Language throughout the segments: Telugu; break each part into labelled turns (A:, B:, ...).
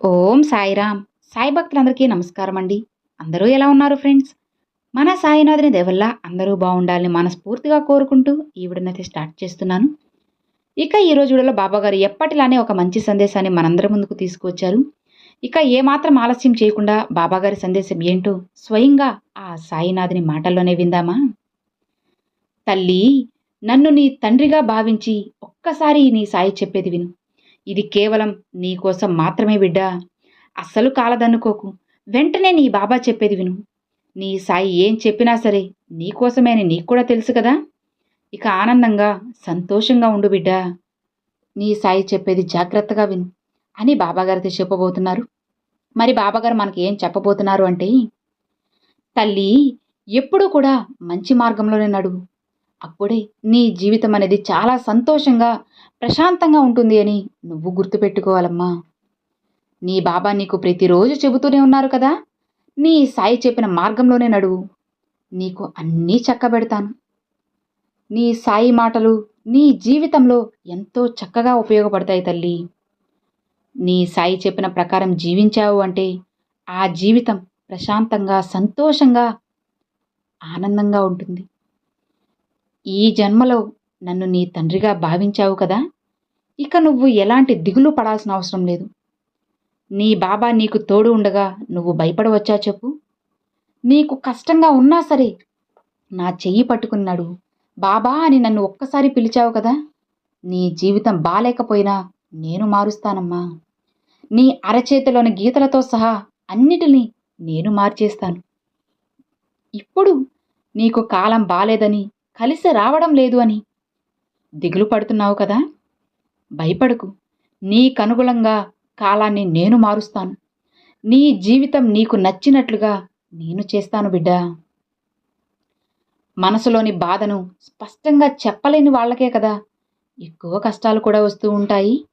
A: ఓం సాయిరామ్ సాయి భక్తులందరికీ నమస్కారం అండి అందరూ ఎలా ఉన్నారు ఫ్రెండ్స్? మన సాయినాథుని దేవల్ల అందరూ బాగుండాలని మనస్ఫూర్తిగా కోరుకుంటూ ఈ విడనైతే స్టార్ట్ చేస్తున్నాను. ఇక ఈ రోజు వీడియోలో బాబాగారు ఎప్పటిలానే ఒక మంచి సందేశాన్ని మనందరి ముందుకు తీసుకువచ్చారు. ఇక ఏమాత్రం ఆలస్యం చేయకుండా బాబాగారి సందేశం ఏంటో స్వయంగా ఆ సాయినాథుని మాటల్లోనే విందామా? తల్లి నన్ను నీ తండ్రిగా భావించి ఒక్కసారి నీ సాయి చెప్పేది విను. ఇది కేవలం నీకోసం మాత్రమే బిడ్డా. అస్సలు కాలదన్నుకోకు. వెంటనే నీ బాబా చెప్పేది విను. నీ సాయి ఏం చెప్పినా సరే నీకోసమే అని నీకు కూడా తెలుసు కదా. ఇక ఆనందంగా సంతోషంగా ఉండు బిడ్డా. నీ సాయి చెప్పేది జాగ్రత్తగా విను అని బాబాగారితో చెప్పబోతున్నారు. మరి బాబాగారు మనకి ఏం చెప్పబోతున్నారు అంటే తల్లి ఎప్పుడూ కూడా మంచి మార్గంలోనే నడువు. అప్పుడే నీ జీవితం అనేది చాలా సంతోషంగా ప్రశాంతంగా ఉంటుంది అని నువ్వు గుర్తుపెట్టుకోవాలమ్మా. నీ బాబా నీకు ప్రతిరోజు చెబుతూనే ఉన్నారు కదా. నీ సాయి చెప్పిన మార్గంలోనే నడువు. నీకు అన్నీ చక్కబెడతాను. నీ సాయి మాటలు నీ జీవితంలో ఎంతో చక్కగా ఉపయోగపడతాయి తల్లి. నీ సాయి చెప్పిన ప్రకారం జీవించావు అంటే ఆ జీవితం ప్రశాంతంగా సంతోషంగా ఆనందంగా ఉంటుంది. ఈ జన్మలో నన్ను నీ తండ్రిగా భావించావు కదా? ఇక నువ్వు ఎలాంటి దిగులు పడాల్సిన అవసరం లేదు. నీ బాబా నీకు తోడు ఉండగా నువ్వు భయపడవచ్చా చెప్పు? నీకు కష్టంగా ఉన్నా సరే నా చెయ్యి పట్టుకున్నాడు. బాబా అని నన్ను ఒక్కసారి పిలిచావు కదా? నీ జీవితం బాలేకపోయినా నేను మారుస్తానమ్మా. నీ అరచేతిలోని గీతలతో సహా అన్నిటినీ నేను మార్చేస్తాను. ఇప్పుడు నీకు కాలం బాలేదని కలిసి రావడం లేదు అని. దిగులు పడుతున్నావు కదా? భయపడకు. నీకనుగుణంగా కాలాన్ని నేను మారుస్తాను. నీ జీవితం నీకు నచ్చినట్లుగా నేను చేస్తాను బిడ్డా. మనసులోని బాధను స్పష్టంగా చెప్పలేని వాళ్ళకే కదా ఎక్కువ కష్టాలు కూడా వస్తూ ఉంటాయి.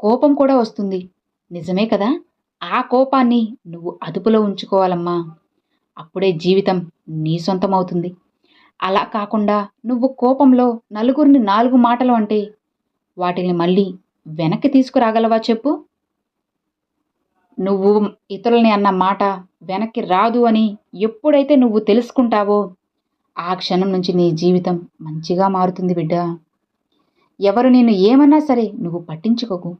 A: కోపం కూడా వస్తుంది. నిజమే కదా? ఆ కోపాన్ని నువ్వు అదుపులో ఉంచుకోవాలమ్మా. అప్పుడే జీవితం నీ సొంతమవుతుంది. అలా కాకుండా నువ్వు కోపంలో నలుగురిని నాలుగు మాటలు అంటే వాటిని మళ్ళీ వెనక్కి తీసుకురాగలవా చెప్పు? నువ్వు ఇతరులని అన్న మాట వెనక్కి రాదు అని ఎప్పుడైతే నువ్వు తెలుసుకుంటావో ఆ క్షణం నుంచి నీ జీవితం మంచిగా మారుతుంది బిడ్డ. ఎవరు నేను ఏమన్నా సరే నువ్వు పట్టించుకోకు.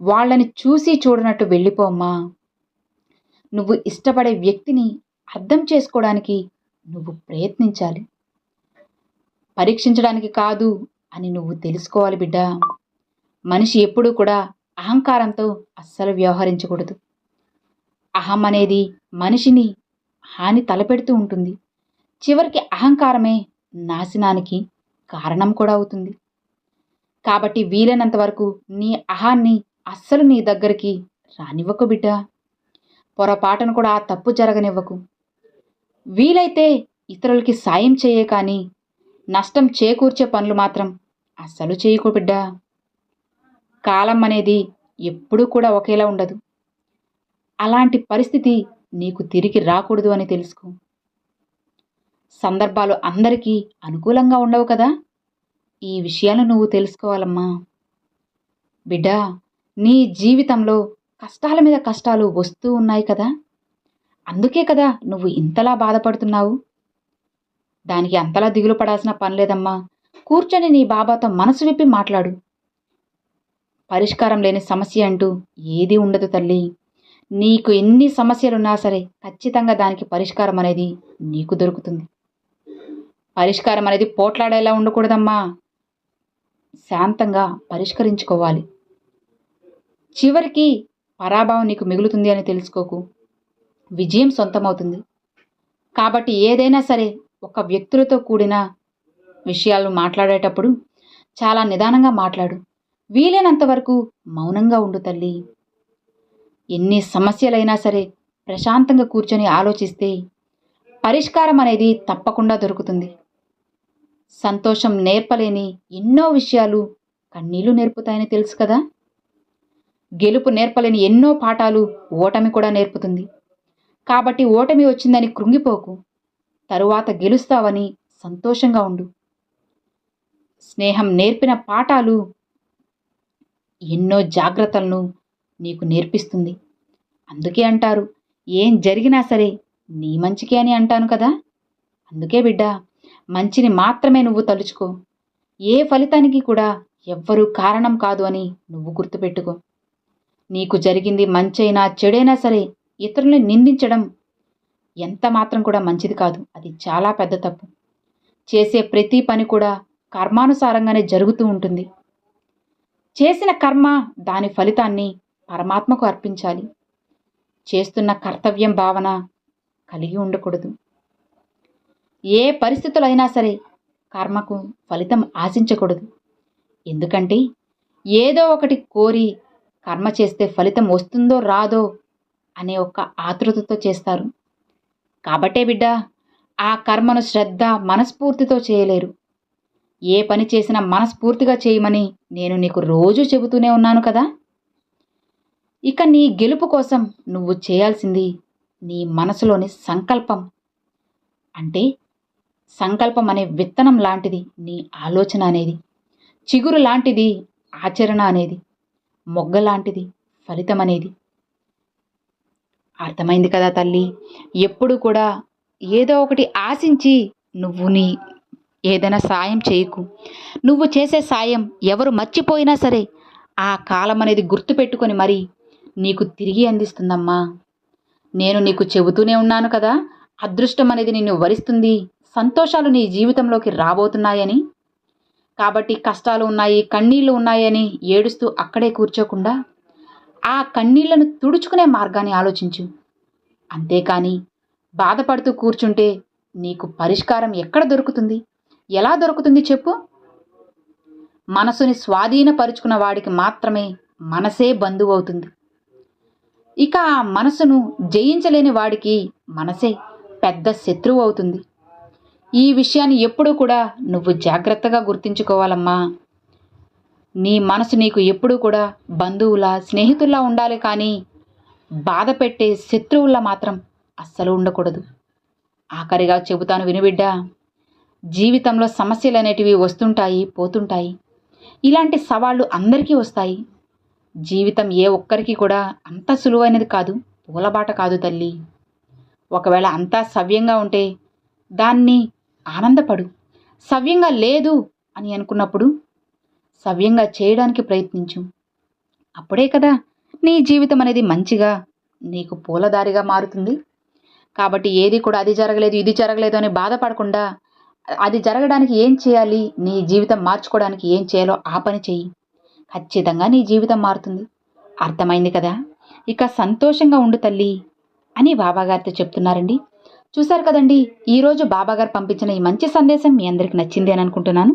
A: వాళ్ళని చూసి చూడనట్టు వెళ్ళిపోమ్మా నువ్వు ఇష్టపడే వ్యక్తిని అర్థం చేసుకోవడానికి నువ్వు ప్రయత్నించాలి. పరీక్షించడానికి కాదు అని నువ్వు తెలుసుకోవాలి బిడ్డ. మనిషి ఎప్పుడూ కూడా అహంకారంతో అస్సలు వ్యవహరించకూడదు. అహం అనేది మనిషిని హాని తలపెడుతూ ఉంటుంది. చివరికి అహంకారమే నాశనానికి కారణం కూడా అవుతుంది. కాబట్టి వీలైనంత వరకు నీ అహాన్ని అస్సలు నీ దగ్గరికి రానివ్వకు బిడ్డ. పొరపాటును కూడా ఆ తప్పు జరగనివ్వకు. వీలైతే ఇతరులకి సాయం చేయే కానీ నష్టం చేకూర్చే పనులు మాత్రం అస్సలు చేయకు బిడ్డా. కాలం అనేది ఎప్పుడూ కూడా ఒకేలా ఉండదు. అలాంటి పరిస్థితి నీకు తిరిగి రాకూడదు అని తెలుసుకో. సందర్భాలు అందరికీ అనుకూలంగా ఉండవు కదా? ఈ విషయాలు నువ్వు తెలుసుకోవాలమ్మా. బిడ్డా నీ జీవితంలో కష్టాల మీద కష్టాలు వస్తూ ఉన్నాయి కదా? అందుకే కదా నువ్వు ఇంతలా బాధపడుతున్నావు? దానికి అంతలా దిగులు పడాల్సిన పని లేదమ్మా. కూర్చొని నీ బాబాతో మనసు విప్పి మాట్లాడు. పరిష్కారం లేని సమస్య అంటూ ఏదీ ఉండదు తల్లి. నీకు ఎన్ని సమస్యలున్నా సరే ఖచ్చితంగా దానికి పరిష్కారం అనేది నీకు దొరుకుతుంది. పరిష్కారం అనేది పోట్లాడేలా ఉండకూడదమ్మా. శాంతంగా పరిష్కరించుకోవాలి. చివరికి పరాభవం నీకు మిగులుతుంది అని తెలుసుకోకు. విజయం సొంతమవుతుంది. కాబట్టి ఏదైనా సరే ఒక వ్యక్తులతో కూడిన విషయాలు మాట్లాడేటప్పుడు చాలా నిదానంగా మాట్లాడు. వీలైనంత వరకు మౌనంగా ఉండు తల్లి. ఎన్ని సమస్యలైనా సరే ప్రశాంతంగా కూర్చొని ఆలోచిస్తే పరిష్కారం అనేది తప్పకుండా దొరుకుతుంది. సంతోషం నేర్పలేని ఎన్నో విషయాలు కన్నీళ్ళు నేర్పుతాయని తెలుసు కదా? గెలుపు నేర్పలేని ఎన్నో పాఠాలు ఓటమి కూడా నేర్పుతుంది. కాబట్టి ఓటమి వచ్చిందని కృంగిపోకు. తరువాత గెలుస్తావని సంతోషంగా ఉండు. స్నేహం నేర్పిన పాఠాలు ఎన్నో జాగ్రత్తలను నీకు నేర్పిస్తుంది. అందుకే అంటారు ఏం జరిగినా సరే నీ మంచికే అని అంటాను కదా? అందుకే బిడ్డ మంచిని మాత్రమే నువ్వు తలుచుకో. ఏ ఫలితానికి కూడా ఎవ్వరూ కారణం కాదు అని నువ్వు గుర్తుపెట్టుకో. నీకు జరిగింది మంచైనా చెడైనా సరే ఇతరుల్ని నిందించడం ఎంత మాత్రం కూడా మంచిది కాదు. అది చాలా పెద్ద తప్పు. చేసే ప్రతి పని కూడా కర్మానుసారంగానే జరుగుతూ ఉంటుంది. చేసిన కర్మ దాని ఫలితాన్ని పరమాత్మకు అర్పించాలి. చేస్తున్న కర్తవ్యం భావన కలిగి ఉండకూడదు. ఏ పరిస్థితులు అయినా సరే కర్మకు ఫలితం ఆశించకూడదు. ఎందుకంటే ఏదో ఒకటి కోరి కర్మ చేస్తే ఫలితం వస్తుందో రాదో అనే ఒక ఆతృతతో చేస్తారు. కాబట్టే బిడ్డ ఆ కర్మను శ్రద్ధ మనస్ఫూర్తితో చేయలేరు. ఏ పని చేసినా మనస్ఫూర్తిగా చేయమని నేను నీకు రోజూ చెబుతూనే ఉన్నాను కదా. ఇక నీ గెలుపు కోసం నువ్వు చేయాల్సింది నీ మనసులోని సంకల్పం. అంటే సంకల్పం అనే విత్తనం లాంటిది నీ ఆలోచన అనేది చిగురు లాంటిది ఆచరణ అనేది మొగ్గ లాంటిది ఫలితం అనేది. అర్థమైంది కదా తల్లి. ఎప్పుడు కూడా ఏదో ఒకటి ఆశించి నువ్వు నీ ఏదైనా సాయం చేయకు. నువ్వు చేసే సాయం ఎవరు మర్చిపోయినా సరే ఆ కాలం అనేది గుర్తుపెట్టుకొని మరి నీకు తిరిగి అందిస్తుందమ్మా. నేను నీకు చెబుతూనే ఉన్నాను కదా అదృష్టం అనేది నిన్ను వరిస్తుంది సంతోషాలు నీ జీవితంలోకి రాబోతున్నాయని. కాబట్టి కష్టాలు ఉన్నాయి కన్నీళ్ళు ఉన్నాయని ఏడుస్తూ అక్కడే కూర్చోకుండా ఆ కన్నీళ్ళను తుడుచుకునే మార్గాన్ని ఆలోచించు. అంతేకాని బాధపడుతూ కూర్చుంటే నీకు పరిష్కారం ఎక్కడ దొరుకుతుంది? ఎలా దొరుకుతుంది చెప్పు? మనసుని స్వాధీనపరుచుకున్న వాడికి మాత్రమే మనసే బంధువు అవుతుంది ఇక ఆ మనసును జయించలేని వాడికి మనసే పెద్ద శత్రువు అవుతుంది. ఈ విషయాన్ని ఎప్పుడూ కూడా నువ్వు జాగ్రత్తగా గుర్తుంచుకోవాలమ్మా. నీ మనసు నీకు ఎప్పుడూ కూడా బంధువులా స్నేహితుల్లా ఉండాలి కానీ బాధ పెట్టే శత్రువుల్లా మాత్రం అస్సలు ఉండకూడదు. ఆఖరిగా చెబుతాను వినుబిడ్డా జీవితంలో సమస్యలు అనేటివి వస్తుంటాయి పోతుంటాయి. ఇలాంటి సవాళ్ళు అందరికీ వస్తాయి. జీవితం ఏ ఒక్కరికి కూడా అంత సులువైనది కాదు పూలబాట కాదు తల్లి. ఒకవేళ అంతా సవ్యంగా ఉంటే దాన్ని ఆనందపడు. సవ్యంగా లేదు అని అనుకున్నప్పుడు సవ్యంగా చేయడానికి ప్రయత్నించు. అప్పుడే కదా నీ జీవితం అనేది మంచిగా నీకు పూలదారిగా మారుతుంది. కాబట్టి ఏది కూడా అది జరగలేదు ఇది జరగలేదు అని బాధపడకుండా అది జరగడానికి ఏం చేయాలి నీ జీవితం మార్చుకోవడానికి ఏం చేయాలో ఆ పని చెయ్యి. ఖచ్చితంగా నీ జీవితం మారుతుంది. అర్థమైంది కదా? ఇక సంతోషంగా ఉండు తల్లి అని బాబాగారితో చెప్తున్నారండి. చూశారు కదండి ఈరోజు బాబాగారు పంపించిన ఈ మంచి సందేశం మీ అందరికి నచ్చింది అని అనుకుంటున్నాను.